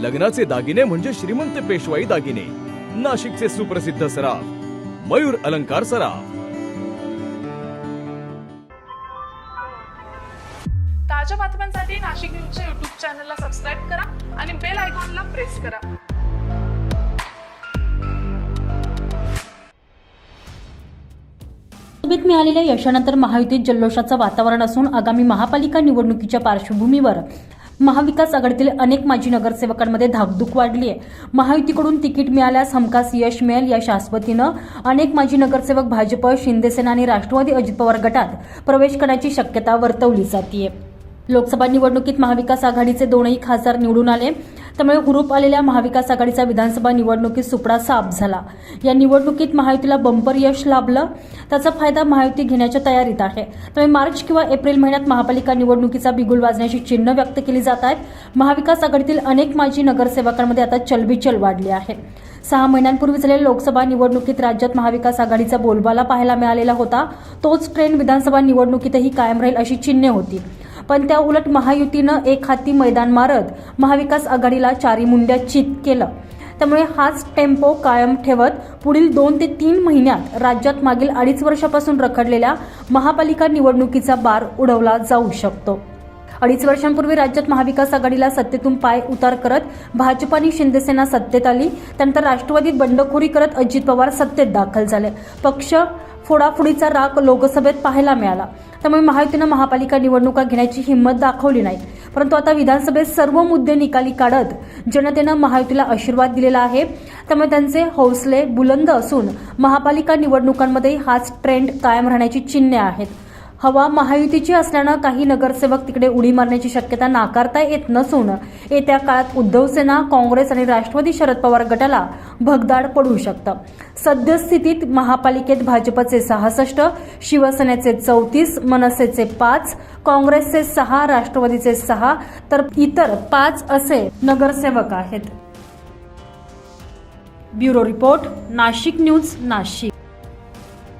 लग्नाचे दागिने म्हणजे श्रीमंत पेशवाई दागिने. नाशिकचे सुप्रसिद्ध सराफ मयूर अलंकार सराफ. ताज्या बातम्यांसाठी नाशिक न्यूजच्या युट्यूब चॅनलला सबस्क्राईब करा आणि बेल आयकॉनला प्रेस करा. लोकसभेत मिळालेल्या यशानंतर महायुतीत जल्लोषाचं वातावरण असून आगामी महापालिका निवडणुकीच्या पार्श्वभूमीवर महाविकास आघाडीतील अनेक माजी नगरसेवकांमध्ये धाकधूक वाढली आहे. महायुतीकडून तिकीट मिळाल्यास हमखास यश मिळेल या शाश्वतीनं अनेक माजी नगरसेवक भाजप शिंदेसेना आणि राष्ट्रवादी अजित पवार गटात प्रवेश करण्याची शक्यता वर्तवली जाते लोकसभा निवडणुकीत महाविकास आघाडीचे दोनही खासदार निवडून आले. त्यामुळे हुरूप आलेल्या महाविकास आघाडीचा विधानसभा निवडणुकीत सुपडा साफ झाला. या निवडणुकीत महायुतीला बंपर यश लाभलं. त्याचा फायदा महायुती घेण्याच्या तयारीत आहे. त्यामुळे मार्च किंवा एप्रिल महिन्यात महापालिका निवडणुकीचा बिगुल वाजण्याची चिन्ह व्यक्त केली जात आहेत. महाविकास आघाडीतील अनेक माजी नगरसेवकांमध्ये आता चलबिचल वाढली आहे. सहा महिन्यांपूर्वी झालेल्या लोकसभा निवडणुकीत राज्यात महाविकास आघाडीचा बोलबाला पाहायला मिळालेला होता. तोच ट्रेंड विधानसभा निवडणुकीतही कायम राहील अशी चिन्हे होती. पण त्या उलट महायुतीनं एक हाती मैदान मारत महाविकास आघाडीला चारी मुंड्या चित केलं. त्यामुळे हाच टेम्पो कायम ठेवत पुढील दोन ते तीन महिन्यात राज्यात मागील अडीच वर्षापासून रखडलेल्या महापालिका निवडणुकीचा बार उडवला जाऊ शकतो. अडीच वर्षांपूर्वी राज्यात महाविकास आघाडीला सत्तेतून पाय उतार करत भाजप आणि शिंदेसेना सत्तेत आली त्यानंतर राष्ट्रवादीत बंडखोरी करत अजित पवार सत्तेत दाखल झाले. पक्ष फोडाफोडीचा राग लोकसभेत पाहायला मिळाला. त्यामुळे महायुतीनं महापालिका निवडणुका घेण्याची हिंमत दाखवली नाही. परंतु आता विधानसभेत सर्व मुद्दे निकाली काढत जनतेनं महायुतीला आशीर्वाद दिलेला आहे. त्यामुळे त्यांचे हौसले बुलंद असून महापालिका निवडणुकांमध्ये हाच ट्रेंड कायम राहण्याची चिन्हे आहेत. हवा महायुतीची असल्यानं काही नगरसेवक तिकडे उडी मारण्याची शक्यता नाकारता येत नसून येत्या काळात उद्धव सेना काँग्रेस आणि राष्ट्रवादी शरद पवार गटाला भगदाड पडू शकतं. सद्यस्थितीत महापालिकेत भाजपचे सहासष्ट शिवसेनेचे चौतीस मनसेचे पाच काँग्रेसचे सहा राष्ट्रवादीचे सहा तर इतर पाच असे नगरसेवक आहेत. Bureau report Nashik news Nashik.